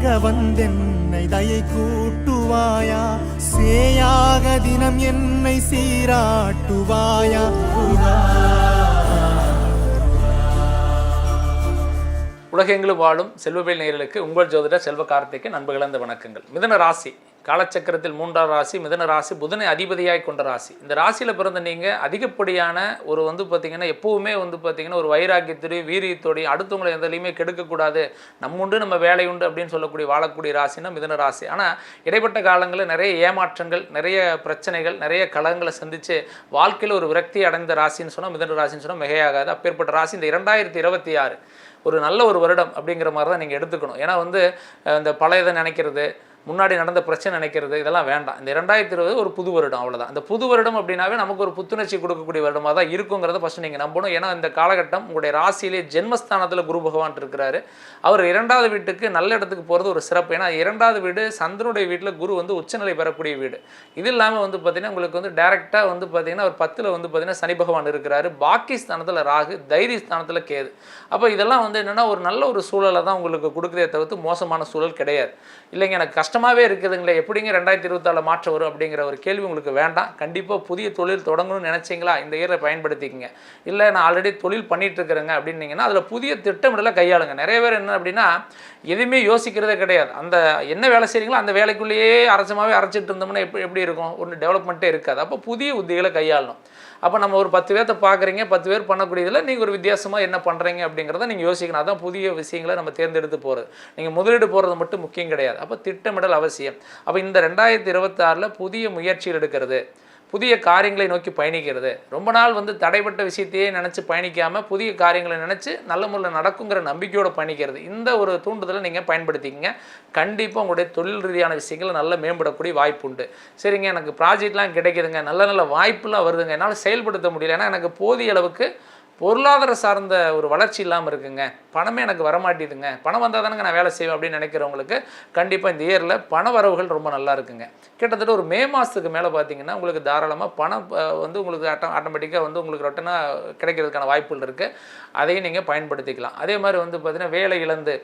சேயாக வந்தென்னை தயை கூட்டுவாயா? சேயாக தினம் என்னை சீராட்டுவாயா? உலகெங்கிலும் வாழும் செல்வவேல் நேயர்களுக்கு உங்கள் ஜோதிடர் செல்வ கார்த்திக்கு நண்பு வணக்கங்கள். மிதன ராசி. காலச்சக்கரத்தில் மூன்றாம் ராசி மிதன ராசி புதனை அதிபதியாக கொண்ட ராசி. இந்த ராசியில் பிறந்த நீங்கள் அதிகப்படியான ஒரு வந்து பார்த்தீங்கன்னா எப்போவுமே வந்து பார்த்தீங்கன்னா ஒரு வைராக்கியத்தோடையும் வீரியத்தோடையும் அடுத்தவங்களை எதுலையுமே கெடுக்கக்கூடாது. நம்ம உண்டு நம்ம வேலை உண்டு அப்படின்னு சொல்லக்கூடிய வாழக்கூடிய ராசினா மிதன ராசி. ஆனால் இடைப்பட்ட காலங்களில் நிறைய ஏமாற்றங்கள் நிறைய பிரச்சனைகள் நிறைய கலங்களை சந்தித்து வாழ்க்கையில் ஒரு விரக்தி அடைந்த ராசின்னு சொன்னால் மிதன ராசின்னு சொன்னால் மிகையாகாது. அப்பேற்பட்ட ராசி இந்த இரண்டாயிரத்தி இருபத்தி ஆறு. ஒரு நல்ல ஒரு வருடம் அப்படிங்கிற மாதிரி தான் நீங்கள் எடுத்துக்கணும். ஏன்னா வந்து இந்த பழையதை நினைக்கிறது முன்னாடி நடந்த பிரச்சனை நினைக்கிறது இதெல்லாம் வேண்டாம். இந்த ரெண்டாயிரத்தி இருபது ஒரு புது வருடம் அவ்வளோதான் இந்த புது வருடம் அப்படின்னாவே நமக்கு ஒரு புத்துணர்ச்சி கொடுக்கக்கூடிய வருடமாக தான் இருக்குங்கிறத ஃபஸ்ட்டு நீங்கள் நம்பணும். ஏன்னா இந்த காலகட்டம் உங்களுடைய ராசியிலே ஜென்மஸ்தானத்தில் குரு பகவான் இருக்கிறாரு. அவர் இரண்டாவது வீட்டுக்கு நல்ல இடத்துக்கு போகிறது ஒரு சிறப்பு. ஏன்னா இரண்டாவது வீடு சந்திரனுடைய வீட்டில் குரு வந்து உச்சநிலை பெறக்கூடிய வீடு. இது இல்லாமல் வந்து பார்த்தீங்கன்னா உங்களுக்கு வந்து டேரெக்டாக வந்து பார்த்தீங்கன்னா ஒரு பத்தில் வந்து பார்த்தீங்கன்னா சனி பகவான் இருக்கிறாரு. பாக்கி ஸ்தானத்தில் ராகு தைரிய ஸ்தானத்தில் கேது. அப்போ இதெல்லாம் வந்து என்னென்னா ஒரு நல்ல ஒரு சூழலை தான் உங்களுக்கு கொடுக்குறதே தவிர்த்து மோசமான சூழல் கிடையாது. இல்லைங்க எனக்கு கஷ்டம் கஷ்டமாகவே இருக்குதுங்களே எப்படிங்க ரெண்டாயிரத்தி இருபத்தாலில் மாற்றம் வரும் அப்படிங்கிற ஒரு கேள்வி உங்களுக்கு வேண்டாம். கண்டிப்பாக புதிய தொழில் தொடங்கணும்னு நினச்சிங்களா? இந்த இயரை பயன்படுத்திக்கங்க. இல்லை நான் ஆல்ரெடி தொழில் பண்ணிகிட்டு இருக்கிறேங்க அப்படின்னீங்கன்னா அதில் புதிய திட்டமிடலை கையாளுங்க. நிறைய பேர் என்ன அப்படின்னா எதுவுமே யோசிக்கிறதே கிடையாது. அந்த என்ன வேலை செய்கிறீங்களோ அந்த வேலைக்குள்ளேயே அரைச்சமாகவே அரைச்சிட்டு இருந்தோம்னா எப்படி எப்படி இருக்கும்? ஒன்று டெவலப்மெண்ட்டே இருக்காது. அப்போ புதிய உத்திகளை கையாளணும். அப்போ நம்ம ஒரு பத்து பேர்த்த பார்க்குறீங்க பத்து பேர் பண்ணக்கூடியதில் நீங்கள் ஒரு வித்தியாசமாக என்ன பண்ணுறீங்க அப்படிங்கிறத நீங்கள் யோசிக்கணும். அதான் புதிய விஷயங்களை நம்ம தேர்ந்தெடுத்து போகிறது நீங்கள் முதலீடு போகிறது மட்டும் முக்கியம் கிடையாது. அப்போ திட்டமிடல் அவசியம். அப்போ இந்த ரெண்டாயிரத்தி இருபத்தாறில் புதிய முயற்சிகள் எடுக்கிறது. புதிய காரியங்களை நோக்கி பயணிக்கிறது. ரொம்ப நாள் வந்து தடைப்பட்ட விஷயத்தையே நினச்சி பயணிக்காமல் புதிய காரியங்களை நினச்சி நல்ல முறையில் நடக்குங்கிற நம்பிக்கையோடு பயணிக்கிறது. இந்த ஒரு தூண்டுதலை நீங்கள் பயன்படுத்திக்கங்க. கண்டிப்பாக உங்களுடைய தொழில் ரீதியான விஷயங்களை நல்லா மேம்படக்கூடிய வாய்ப்பு உண்டு. சரிங்க எனக்கு ப்ராஜெக்ட்லாம் கிடைக்குதுங்க. நல்ல நல்ல வாய்ப்புலாம் வருதுங்க. என்னால் செயல்படுத்த முடியல. ஏன்னா எனக்கு போதிய அளவுக்கு பொருளாதார சார்ந்த ஒரு வளர்ச்சி இல்லாமல் இருக்குங்க. பணமே எனக்கு வரமாட்டேதுங்க. பணம் வந்தால் தானங்க நான் வேலை செய்வேன் அப்படின்னு நினைக்கிறவங்களுக்கு கண்டிப்பாக இந்த இயரில் பண வரவுகள் ரொம்ப நல்லா இருக்குங்க. கிட்டத்தட்ட ஒரு மே மாதத்துக்கு மேலே பார்த்தீங்கன்னா உங்களுக்கு தாராளமாக பணம் வந்து உங்களுக்கு ஆட்டோ ஆட்டோமேட்டிக்காக வந்து உங்களுக்கு ரொட்டனாக கிடைக்கிறதுக்கான வாய்ப்புகள் இருக்குது அதையும் நீங்கள் பயன்படுத்திக்கலாம். அதே மாதிரி வந்து பார்த்தீங்கன்னா வேலை இழந்து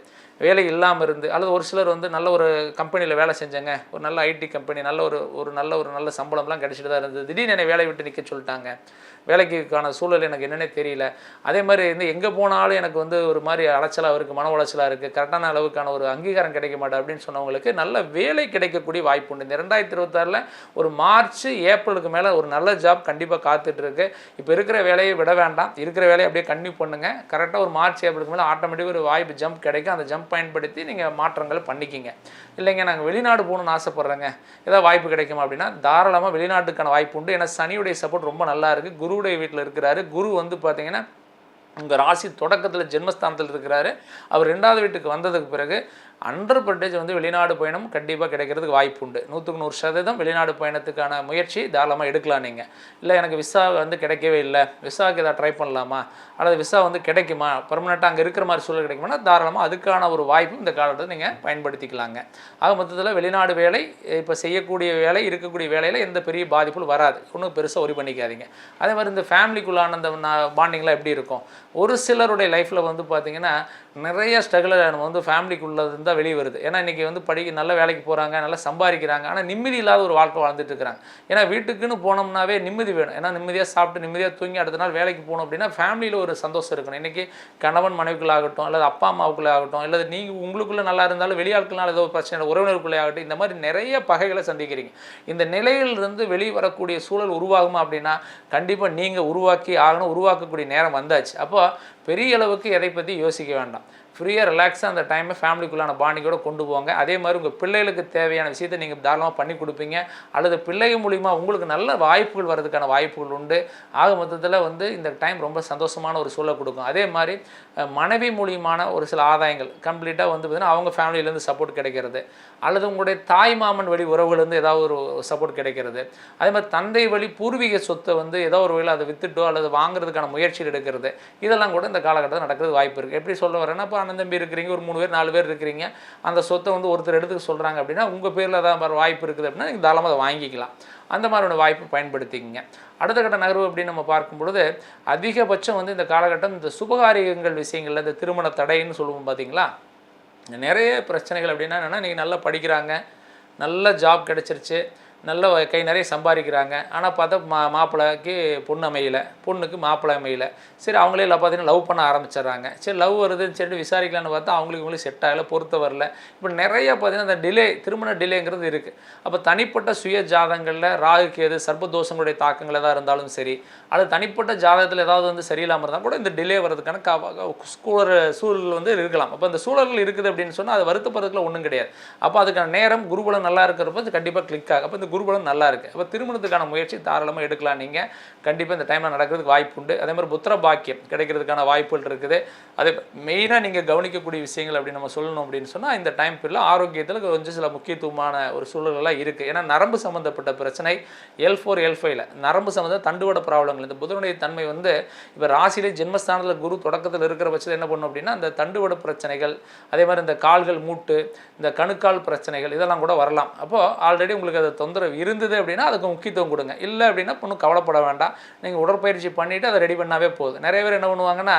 வேலை இல்லாமல் இருந்து அல்லது ஒரு சிலர் வந்து நல்ல ஒரு கம்பெனியில் வேலை செஞ்சங்க. ஒரு நல்ல ஐடி கம்பெனி நல்ல ஒரு ஒரு நல்ல ஒரு நல்ல சம்பளம்லாம் கிடச்சிட்டு தான் இருந்தது. திடீர்னு என்னை வேலை விட்டு நிற்க சொல்லிட்டாங்க. வேலைக்குக்கான சூழல் எனக்கு என்னென்னே தெரியல. அதே மாதிரி வந்து எங்கே போனாலும் எனக்கு வந்து ஒரு மாதிரி அலைச்சலாக இருக்குது மன உளைச்சலாக இருக்குது கரெக்டான அளவுக்கான ஒரு அங்கீகாரம் கிடைக்க மாட்டேன் அப்படின்னு சொன்னவங்களுக்கு நல்ல வேலை கிடைக்கக்கூடிய வாய்ப்பு உண்டு. இந்த ரெண்டாயிரத்தி இருபத்தாறில் ஒரு மார்ச் ஏப்ரலுக்கு மேலே ஒரு நல்ல ஜாப் கண்டிப்பாக காத்துட்ருக்கு இப்போ இருக்கிற வேலையை விட வேண்டாம். இருக்கிற வேலையை அப்படியே கன்டினியூ பண்ணுங்கள் கரெக்டாக ஒரு மார்ச் ஏப்ரலுக்கு மேலே ஆட்டோமேட்டிக்காக ஒரு வாய்ப்பு ஜம்ப் கிடைக்கும். அந்த ஜம்ப் பயன்படுத்தி நீங்கள் மாற்றங்கள் பண்ணிக்கிங்க. இல்லைங்க நாங்கள் வெளிநாடு போகணும்னு ஆசைப்பட்றேங்க. ஏதாவது வாய்ப்பு கிடைக்குமா அப்படின்னா தாராளமாக வெளிநாட்டுக்கான வாய்ப்பு உண்டு. ஏன்னா சனியுடைய சப்போர்ட் ரொம்ப நல்லா இருக்குது குருவுடைய வீட்டில் இருக்கிறாரு. குரு வந்து பார்த்தீங்கன்னா உங்கள் ராசி தொடக்கத்தில் ஜென்மஸ்தானத்தில் இருக்கிறாரு. அவர் ரெண்டாவது வீட்டுக்கு வந்ததுக்கு பிறகு ஹண்ட்ரட் பர்சன்டேஜ் வந்து வெளிநாடு பயணம் கண்டிப்பாக கிடைக்கிறதுக்கு வாய்ப்பு உண்டு. நூற்றுக்கு நூறு சதவீதம் வெளிநாடு பயணத்துக்கான முயற்சி தாராளமாக எடுக்கலாம் நீங்கள் இல்லை எனக்கு விசா வந்து கிடைக்கவே இல்லை. விசாவுக்கு ஏதாவது ட்ரை பண்ணலாமா? அல்லது விசா வந்து கிடைக்குமா? பர்மனெண்ட்டாக அங்கே இருக்கிற மாதிரி சூழல் கிடைக்குமானா தாராளமாக அதுக்கான ஒரு வாய்ப்பும் இந்த காலத்தில் நீங்கள் பயன்படுத்திக்கலாங்க. ஆக மொத்தத்தில் வெளிநாடு வேலை இப்போ செய்யக்கூடிய வேலை இருக்கக்கூடிய வேலையில் எந்த பெரிய பாதிப்பும் வராது. ஒன்றும் பெருசாக ஒரி பண்ணிக்காதீங்க. அதே மாதிரி இந்த ஃபேமிலிக்குள்ளான அந்த பாண்டிங்லாம் எப்படி இருக்கும்? ஒரு சிலருடைய லைஃப்பில் வந்து பார்த்திங்கன்னா நிறைய ஸ்ட்ரகிளை நம்ம வந்து ஃபேமிலிக்குள்ளே தான் வெளியே வருது. ஏன்னா இன்றைக்கி வந்து படிக்க நல்ல வேலைக்கு போகிறாங்க நல்லா சம்பாதிக்கிறாங்க. ஆனால் நிம்மதி இல்லாத ஒரு வாழ்க்கை வாழ்ந்துட்டு இருக்கிறாங்க ஏன்னா வீட்டுக்குன்னு போனோம்னாவே நிம்மதி வேணும். ஏன்னா நிம்மதியாக சாப்பிட்டு நிம்மதியாக தூங்கி அடுத்த நாள் வேலைக்கு போகணும் அப்படின்னா ஃபேமிலியில் ஒரு சந்தோஷம் இருக்கணும். இன்றைக்கி கணவன் மனைவிக்குள்ளாகட்டும் அல்லது அப்பா அம்மாவுக்குள்ளே ஆகட்டும் அல்லது நீங்கள் உங்களுக்குள்ளே நல்லா இருந்தாலும் வெளியாட்கள்னால ஏதோ ஒரு பிரச்சனை உறவினருக்குள்ளே ஆகட்டும் இந்த மாதிரி நிறைய பகைகளை சந்திக்கிறீங்க. இந்த நிலையிலிருந்து வெளியே வரக்கூடிய சூழல் உருவாகுமா அப்படின்னா கண்டிப்பாக நீங்கள் உருவாக்கி ஆகணும் உருவாக்கக்கூடிய நேரம் வந்தாச்சு. அப்போ பெரிய அளவுக்கு எதை பற்றி யோசிக்க வேண்டாம். ஃப்ரீயாக ரிலாக்ஸாக அந்த டைமை ஃபேமிலிக்குள்ளான பாண்டிங்கோட கொண்டு போங்க. அதே மாதிரி உங்கள் பிள்ளைகளுக்கு தேவையான விஷயத்தை நீங்கள் தாராளமாக பண்ணி கொடுப்பீங்க. அல்லது பிள்ளைகள் மூலிமா உங்களுக்கு நல்ல வாய்ப்புகள் வர்றதுக்கான வாய்ப்புகள் உண்டு. ஆக மொத்தத்தில் வந்து இந்த டைம் ரொம்ப சந்தோஷமான ஒரு சூழலை கொடுக்கும். அதே மாதிரி மனைவி மூலியமான ஒரு சில ஆதாயங்கள். கம்ப்ளீட்டாக வந்து பார்த்தீங்கன்னா அவங்க ஃபேமிலியிலேருந்து சப்போர்ட் கிடைக்கிறது. அல்லது உங்களுடைய தாய் மாமன் வழி உறவுலேருந்து ஏதாவது ஒரு சப்போர்ட் கிடைக்கிறது. அதே மாதிரி தந்தை வழி பூர்வீக சொத்தை வந்து ஏதோ ஒரு வழியில் அதை வித்துட்டோ அல்லது வாங்குறதுக்கான முயற்சிகள் எடுக்கிறது. இதெல்லாம் கூட அந்த காலகட்டத்தில் நடக்கிறது வாய்ப்பு இருக்குது. எப்படி சொல்ல வரேன்னா இப்போ அண்ணன் தம்பி இருக்கிறீங்க ஒரு மூணு பேர் நாலு பேர் இருக்கிறீங்க. அந்த சொத்தை வந்து ஒருத்தர் எடுத்துக்க சொல்கிறாங்க அப்படின்னா உங்கள் பேரில் தான் வர வாய்ப்பு இருக்குது அப்படின்னா நீங்கள் தாராளமாக அதை வாங்கிக்கலாம். அந்த மாதிரியான வாய்ப்பு பயன்படுத்திக்கிங்க. அடுத்த கட்ட நகர்வு அப்படின்னு நம்ம பார்க்கும் பொழுது அதிகபட்சம் வந்து இந்த காலகட்டம் இந்த சுபகாரியங்கள் விஷயங்களில் இந்த திருமண தடைன்னு சொல்லுவோம் பார்த்தீங்களா நிறைய பிரச்சனைகள் அப்படின்னா என்னென்னா நீங்கள் நல்லா படிக்கிறாங்க நல்ல ஜாப் கிடச்சிருச்சு. நல்ல கை நிறைய சம்பாதிக்கிறாங்க. ஆனால் பார்த்தா மா மாப்பிள்ளைக்கு பொண்ணு அமையலை. பொண்ணுக்கு மாப்பிள்ளை அமையலை. சரி அவங்களே எல்லாம் பார்த்தீங்கன்னா லவ் பண்ண ஆரம்பிச்சிடுறாங்க. சரி லவ் வருதுன்னு சொல்லிட்டு விசாரிக்கலான்னு பார்த்தா அவங்களுக்கு இவங்களுக்கு செட் ஆகலை பொறுத்த வரல. இப்போ நிறைய பார்த்தீங்கன்னா அந்த டிலே திருமண டிலேங்கிறது இருக்குது அப்போ தனிப்பட்ட சுய ஜாதங்களில் ராகுக்கு கேது சர்ப்பதோஷங்களுடைய தாக்கங்கள் எதாவது இருந்தாலும் சரி அல்லது தனிப்பட்ட ஜாதகத்தில் ஏதாவது வந்து சரியில்லாமல் இருந்தால் கூட இந்த டிலே வர்றதுக்கான கா- ஸ்கூலர் சூழல் வந்து இருக்கலாம். அப்போ அந்த சூழல்கள் இருக்குது அப்படின்னு சொன்னால் அது வருத்தப்படுறதுக்குள்ள ஒன்றும் கிடையாது. அப்போ அதுக்கான நேரம் குருகுலம் நல்லா இருக்கிறப்ப கண்டிப்பாக கிளிக் ஆகும். அப்போ இந்த குருபலம் நல்லா இருக்குது அப்போ திருமணத்துக்கான முயற்சி தாராளமாக எடுக்கலாம் நீங்கள் கண்டிப்பாக இந்த டைமில் நடக்கிறதுக்கு வாய்ப்பு உண்டு. அதே மாதிரி புத்திர பாக்கியம் கிடைக்கிறதுக்கான வாய்ப்புகள் இருக்குது. அதே மெயினாக நீங்கள் கவனிக்கக்கூடிய விஷயங்கள் அப்படி நம்ம சொல்லணும் அப்படின்னு சொன்னால் இந்த டைம் பீரியடில் ஆரோக்கியத்தில் கொஞ்சம் சில முக்கியத்துவமான ஒரு சூழல்கள்லாம் இருக்குது ஏன்னா நரம்பு சம்மந்தப்பட்ட பிரச்சனை எல் ஃபோர் எல் ஃபைவ்ல நரம்பு சம்மந்த தண்டுவட ப்ராப்ளங்கள் இந்த புதனுடைய தன்மை வந்து இப்போ ராசியிலே ஜென்மஸ்தானத்தில் குரு தொடக்கத்தில் இருக்கிற பட்சத்தில் என்ன பண்ணும் அப்படின்னா அந்த தண்டுவட பிரச்சனைகள் அதே மாதிரி இந்த கால்கள் மூட்டு இந்த கணுக்கால் பிரச்சனைகள் இதெல்லாம் கூட வரலாம். அப்போது ஆல்ரெடி உங்களுக்கு அதை தொந்தரவு இருந்தது அப்படின்னா அதுக்கு முக்கியத்துவம் கொடுங்க. இல்லை அப்படின்னா பொண்ணு கவலைப்பட வேண்டாம். நீங்கள் உடற்பயிற்சி பண்ணிவிட்டு அதை ரெடி பண்ணாவே போதும். நிறைய பேர் என்ன பண்ணுவாங்கன்னா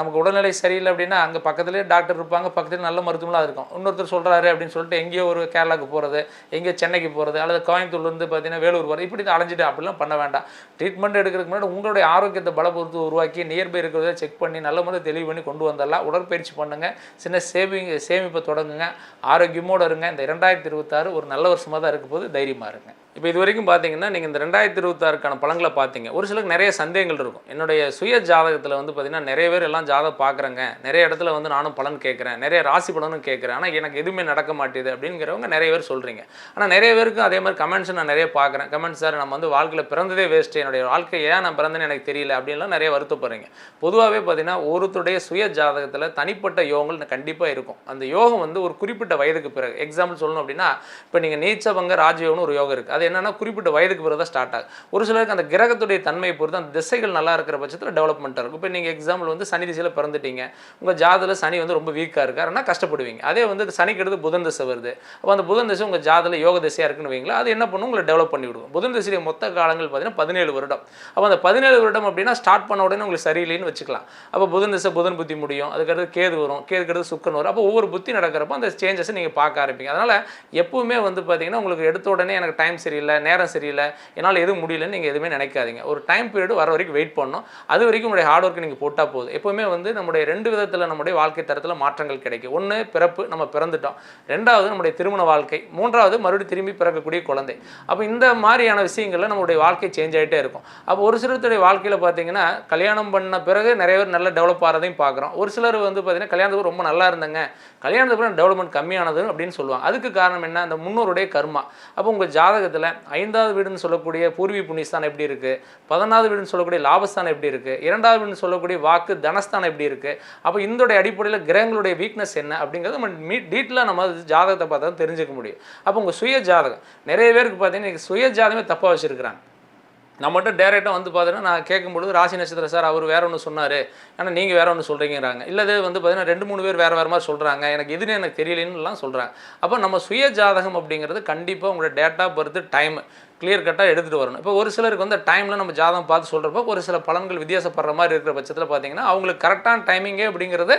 நமக்கு உடல்நிலை சரியில்லை அப்படின்னா அங்கே பக்கத்துலேயே டாக்டர் இருப்பாங்க பக்கத்துலேயே நல்ல மருத்துவம்லாம் இருக்கும். இன்னொருத்தர் சொல்கிறாரு அப்படின்னு சொல்லிட்டு எங்கேயோ ஒரு கேரளாவுக்கு போகிறது எங்கேயோ சென்னைக்கு போகிறது அல்லது கோயம்புத்தூர்லேருந்து பார்த்தீங்கன்னா வேலூர் போகிறது இப்படி தான் அலைஞ்சிட்டு அப்படிலாம் பண்ண வேண்டாம். ட்ரீட்மெண்ட் எடுக்கிறதுக்கு முன்னாடி உங்களுடைய ஆரோக்கியத்தை பலப்படுத்தி உருவாக்கி நியர்பை இருக்கிறத செக் பண்ணி நல்ல முறை தெளிவு பண்ணி கொண்டு வந்துடலாம் உடற்பயிற்சி பண்ணுங்கள் சின்ன சேவிங் சேமிப்பை தொடங்குங்க. ஆரோக்கியமோடு இருங்க. இந்த இரண்டாயிரத்தி இருபத்தாறு ஒரு நல்ல வருஷமாக தான் இருக்க போது தைரியமாக இருங்க இப்போ இது வரைக்கும் பார்த்தீங்கன்னா நீங்கள் இந்த ரெண்டாயிரத்தி இருபத்தாறுக்கான பழங்களை பார்த்தீங்க. ஒரு சிலருக்கு நிறைய சந்தேகங்கள் இருக்கும். என்னுடைய சுய ஜாதகத்தில் வந்து பார்த்தீங்கன்னா நிறைய பேர் எல்லாம் ஜாதகம் பார்க்குறேங்க. நிறைய இடத்துல வந்து நானும் பலன் கேட்குறேன். நிறைய ராசி பலனும் கேட்குறேன். ஆனால் எனக்கு எதுவுமே நடக்க மாட்டேது அப்படிங்கிறவங்க நிறைய பேர் சொல்கிறீங்க ஆனால் நிறைய பேருக்கும் அதே மாதிரி கமெண்ட்ஸ் நான் நிறைய பார்க்குறேன். கமெண்ட்ஸ் சார் நம்ம வந்து வாழ்க்கையில் பிறந்ததே வேஸ்ட்டு என்னுடைய வாழ்க்கை ஏன் நான் பிறந்தேன்னு எனக்கு தெரியல அப்படின்லாம் நிறைய வருத்தப்படுறீங்க. பொதுவாகவே பார்த்தீங்கன்னா ஒருத்தருடைய சுய ஜாதகத்தில் தனிப்பட்ட யோகங்கள் கண்டிப்பாக இருக்கும். அந்த யோகம் வந்து ஒரு குறிப்பிட்ட வயதுக்கு பிறகு. எக்ஸாம்பிள் சொல்லணும் அப்படின்னா இப்போ நீங்கள் நீச்சபங்க ராஜயோகம்னு ஒரு யோகம் இருக்குது அது என்னன்னா குறிப்பிட்ட வயதுக்கு பிறகு தான் ஸ்டார்ட் ஆகும் ஒரு சிலருக்கு அந்த கிரகத்துடைய தன்மையை பொறுத்து அந்த திசைகள் நல்லா இருக்கிற பட்சத்தில் டெவலப்மெண்ட்டாக இருக்கும். இப்போ நீங்கள் எக்ஸாம்பிள் வந்து சனி திசையில் பிறந்துட்டீங்க. உங்கள் ஜாதத்தில் சனி வந்து ரொம்ப வீக்காக இருக்காருன்னா கஷ்டப்படுவீங்க. அதே வந்து சனிக்கு அடுத்து புதன் திசை வருது. அப்போ அந்த புதன் திசை உங்கள் ஜாதத்தில் யோக திசையாக இருக்குன்னு வைங்களா அது என்ன பண்ணும்? உங்களை டெவலப் பண்ணி விடுவோம் புதன் திசையுடைய மொத்த காலங்கள் பார்த்தீங்கன்னா பதினேழு வருடம். அப்போ அந்த பதினேழு வருடம் அப்படின்னா ஸ்டார்ட் பண்ண உடனே உங்களுக்கு சரியில்லைன்னு வச்சுக்கலாம். அப்போ புதன் திசை புதன் புத்தி முடியும். அதுக்கடுத்து கேது வரும். கேது அடுத்து சுக்கன் வரும். அப்போ ஒவ்வொரு புத்தி நடக்கிறப்போ அந்த சேஞ்சஸை நீங்கள் பார்க்க ஆரம்பிங்க அதனால் எப்பவுமே வந்து பார்த்தீங்கன்னா உங்களுக்கு எடுத்த உடனே எனக்கு டைம் சரியில்லை நேரம் சரியில்லை என்னால் எதுவும் முடியலன்னு நீங்கள் எதுவுமே நினைக்காதீங்க. ஒரு டைம் பீரியட் வர வரைக்கும் வெயிட் பண்ணணும். அது வரைக்கும் உங்களுடைய ஹார்ட் ஒர்க் நீங்கள் போட்டால் போதும். எப்போவுமே வந்து நம்முடைய ரெண்டு விதத்தில் நம்முடைய வாழ்க்கை தரத்தில் மாற்றங்கள் கிடைக்கும். ஒன்று பிறப்பு நம்ம பிறந்துட்டோம். ரெண்டாவது நம்முடைய திருமண வாழ்க்கை. மூன்றாவது மறுபடியும் திரும்பி பிறக்கக்கூடிய குழந்தை. அப்போ இந்த மாதிரியான விஷயங்களில் நம்மளுடைய வாழ்க்கை சேஞ்ச் ஆகிட்டே இருக்கும். அப்போ ஒரு சிலருடைய வாழ்க்கையில் பார்த்தீங்கன்னா கல்யாணம் பண்ண பிறகு நிறைய பேர் நல்ல டெவலப் ஆகிறதையும் பார்க்குறோம் ஒரு சிலர் வந்து பார்த்தீங்கன்னா கல்யாணத்துக்கு ரொம்ப நல்லா இருந்தாங்க. கல்யாணத்துக்கு டெவலப்மெண்ட் கம்மியானது அப்படின்னு சொல்லுவாங்க. அதுக்கு காரணம் என்ன? அந்த முன்னோருடைய கர்மா. அப்போ உங்கள் ஜாதகத்தில் ஐந்தாவது வீடுன்னு சொல்லக்கூடிய பூர்வி புண்ணியஸ்தானம் எப்படி இருக்குது பதினாவது வீடுன்னு சொல்லக்கூடிய லாபஸ்தானம் எப்படி இருக்குது இரண்டாவது வீடுன்னு சொல்லக்கூடிய வாக்கு தனஸ்தானம் எப்படி இருக்குது அப்போ இதோடைய அடிப்படையில் கிரகங்களுடைய வீக்னஸ் என்ன? அப்படிங்கிறது நம்ம மீ டீட்டெயிலாக நம்ம ஜாதகத்தை பார்த்தா தெரிஞ்சுக்க முடியும். அப்போ உங்கள் சுய ஜாதகம் நிறைய பேருக்கு பார்த்தீங்கன்னா சுய ஜாதகமே தப்பாக வச்சுருக்கிறாங்க. நம்மகிட்ட டேரெக்டாக வந்து பார்த்தீங்கன்னா நான் கேட்கும்பொழுது ராசி நட்சத்திரம் சார் அவர் வேற ஒன்று சொன்னார். ஆனால் நீங்கள் வேற ஒன்று சொல்கிறீங்கிறாங்க இல்லை வந்து பார்த்தீங்கன்னா ரெண்டு மூணு பேர் வேறு வேறு மாதிரி சொல்கிறாங்க எனக்கு எதுன்னு எனக்கு தெரியலன்னுலாம் சொல்கிறாங்க அப்போ நம்ம சுய ஜாதகம் அப்படிங்கிறது கண்டிப்பாக உங்களோட date of birth time clear கட்டாக எடுத்துகிட்டு வரணும். இப்போ ஒரு சிலருக்கு வந்து டைமில் நம்ம ஜாதகம் பார்த்து சொல்கிறப்போ ஒரு சில பலன்கள் வித்தியாசப்படுற மாதிரி இருக்கிற பட்சத்தில் பார்த்தீங்கன்னா அவங்களுக்கு கரெக்டான டைமிங்கே அப்படிங்கிறது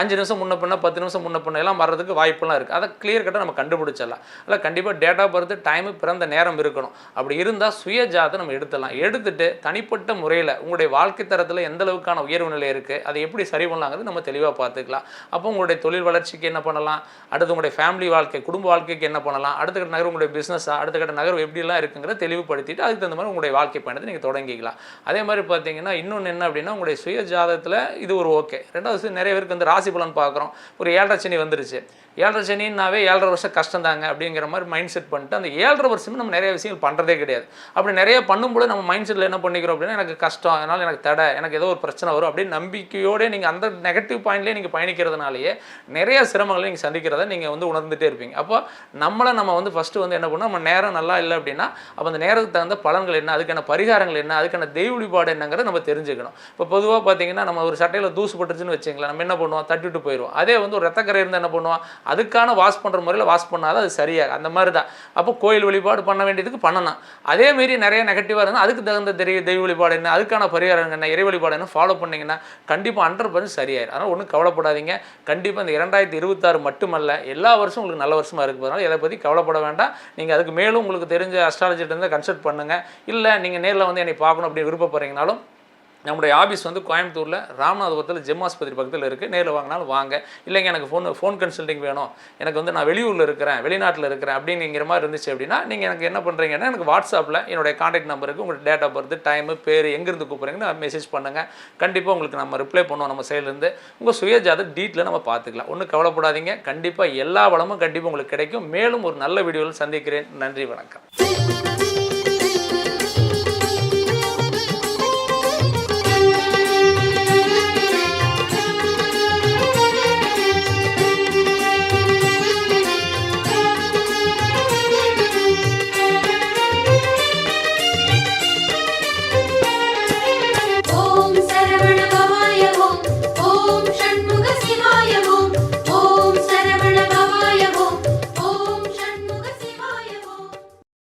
அஞ்சு நிமிஷம் முன்ன பின்ன பத்து நிமிஷம் முன்ன பண்ண எல்லாம் வர்றதுக்கு வாய்ப்பெல்லாம் இருக்குது அதை கிளியர் கட்டாக நம்ம கண்டுபிடிச்சிடலாம். இல்லை கண்டிப்பாக டேட் ஆஃப் பர்த் டைமு பிறந்த நேரம் இருக்கணும். அப்படி இருந்தால் சுய ஜாதகம் நம்ம எடுத்துடலாம். எடுத்துட்டு தனிப்பட்ட முறையில் உங்களுடைய வாழ்க்கை தரத்தில் எந்த அளவுக்கான உயர்வு நிலை இருக்குது அதை எப்படி சரி பண்ணலாங்கிறது நம்ம தெளிவாக பார்த்துக்கலாம் அப்போ உங்களுடைய தொழில் வளர்ச்சிக்கு என்ன பண்ணலாம்? அடுத்து உங்களுடைய ஃபேமிலி வாழ்க்கை குடும்ப வாழ்க்கைக்கு என்ன பண்ணலாம்? அடுத்த கட்ட நகர் உங்களுடைய பிஸ்னஸாக அடுத்த கட்ட நகர் எப்படிலாம் அப்படிங்கிறத தெளிவுபடுத்திட்டு அதுக்கு தகுந்த மாதிரி உங்களுடைய வாழ்க்கை பயணத்தை நீங்கள் தொடங்கிக்கலாம். அதே மாதிரி பார்த்தீங்கன்னா இன்னொன்று என்ன அப்படின்னா உங்களுடைய சுய ஜாதகத்தில் இது ஒரு ஓகே ரெண்டாவது நிறைய பேருக்கு வந்து ராசி பலன் பார்க்குறோம். ஒரு ஏழரை சனி வந்துருச்சு. ஏழரை சனின்னாவே ஏழரை வருஷம் கஷ்டம் தாங்க அப்படிங்கிற மாதிரி மைண்ட் செட் பண்ணிட்டு அந்த ஏழரை வருஷமே நம்ம நிறைய விஷயங்கள் பண்ணுறதே கிடையாது. அப்படி நிறைய பண்ணும்போது நம்ம மைண்ட் செட்டில் என்ன பண்ணிக்கிறோம் அப்படின்னா எனக்கு கஷ்டம் அதனால் எனக்கு தடை எனக்கு ஏதோ ஒரு பிரச்சனை வரும் அப்படின்னு நம்பிக்கையோடு நீங்கள் அந்த நெகட்டிவ் பாயிண்ட்லேயே நீங்கள் பயணிக்கிறதுனாலேயே நிறைய சிரமங்களை நீங்கள் சந்திக்கிறத நீங்கள் வந்து உணர்ந்துகிட்டே இருப்பீங்க. அப்போ நம்மளை நம்ம வந்து ஃபஸ்ட்டு வந்து என்ன பண்ணோம் நம்ம நேரம் நல்லா இல்லை அப்படின்னா அப்போ அந்த நேரத்துக்கு தகுந்த பலன்கள் என்ன அதுக்கான பரிகாரங்கள் என்ன அதுக்கான தெய்வ வழிபாடு என்னங்கிறத நம்ம தெரிஞ்சுக்கணும். இப்போ பொதுவாக பார்த்தீங்கன்னா நம்ம ஒரு சட்டையில் தூசு பட்டுருச்சுன்னு வச்சுங்களேன் நம்ம என்ன பண்ணுவோம்? தட்டிட்டு போயிடுவோம். அதே வந்து ஒரு ரத்தக்கரை இருந்தால் என்ன பண்ணுவோம்? அதுக்கான வாஷ் பண்ணுற முறையில் வாஷ் பண்ணாதான் அது சரியாக அந்த மாதிரி தான் அப்போ கோயில் வழிபாடு பண்ண வேண்டியதுக்கு பண்ணலாம். அதேமாரி நிறைய நெகட்டிவாக இருந்தால் அதுக்கு தகுந்த தெரிய தெய்வ வழிபாடு என்ன அதுக்கான பரிகாரம் என்ன இறை வழிபாடு என்ன ஃபாலோ பண்ணிங்கன்னா கண்டிப்பாக ஹண்ட்ரட் பர்சன்ட் சரியாயிரும். அதனால் ஒன்றும் கவலைப்படாதீங்க. கண்டிப்பாக இந்த இரண்டாயிரத்தி இருபத்தாறு மட்டுமல்ல எல்லா வருஷமும் உங்களுக்கு நல்ல வருஷமாக இருக்குது அதனால் இதை பற்றி கவலைப்பட வேண்டாம். நீங்கள் அதுக்கு மேலும் உங்களுக்கு தெரிஞ்ச அஸ்ட்ராலஜிட்டு இருந்தால் கன்சல்ட் பண்ணுங்கள் இல்லை நீங்கள் நேரில் வந்து என்னை பார்க்கணும் அப்படின்னு விருப்பப்படுறீங்கனாலும் நம்முடைய ஆஃபீஸ் வந்து கோயம்புத்தூரில் ராமநாதபுரத்தில் ஜெம் ஆஸ்பத்திரி பக்கத்தில் இருக்குது நேரில் வாங்கினாலும் வாங்க. இல்லைங்க எனக்கு ஃபோன் ஃபோன் கன்சல்டிங் வேணும். எனக்கு வந்து நான் வெளியூரில் இருக்கிறேன் வெளிநாட்டில் இருக்கிறேன் அப்படிங்கிற மாதிரி இருந்துச்சு அப்படின்னா நீங்கள் எனக்கு என்ன பண்ணுறீங்கன்னா எனக்கு வாட்ஸ்அப்பில் என்னுடைய காண்டாக்ட் நம்பருக்கு உங்களுக்கு டேட் ஆஃப் பர்த் டைமு பேர் எங்கேருந்து கூப்பிட்றீங்கன்னு மெசேஜ் பண்ணுங்கள் கண்டிப்பாக உங்களுக்கு நம்ம ரிப்ளை பண்ணுவோம் நம்ம சைட்லேருந்து உங்கள் சுயஜாத டீட்டில் நம்ம பார்த்துக்கலாம். ஒன்றும் கவலைப்படாதீங்க. கண்டிப்பாக எல்லா வளமும் கண்டிப்பாக உங்களுக்கு கிடைக்கும். மேலும் ஒரு நல்ல வீடியோவில் சந்திக்கிறேன். நன்றி வணக்கம்.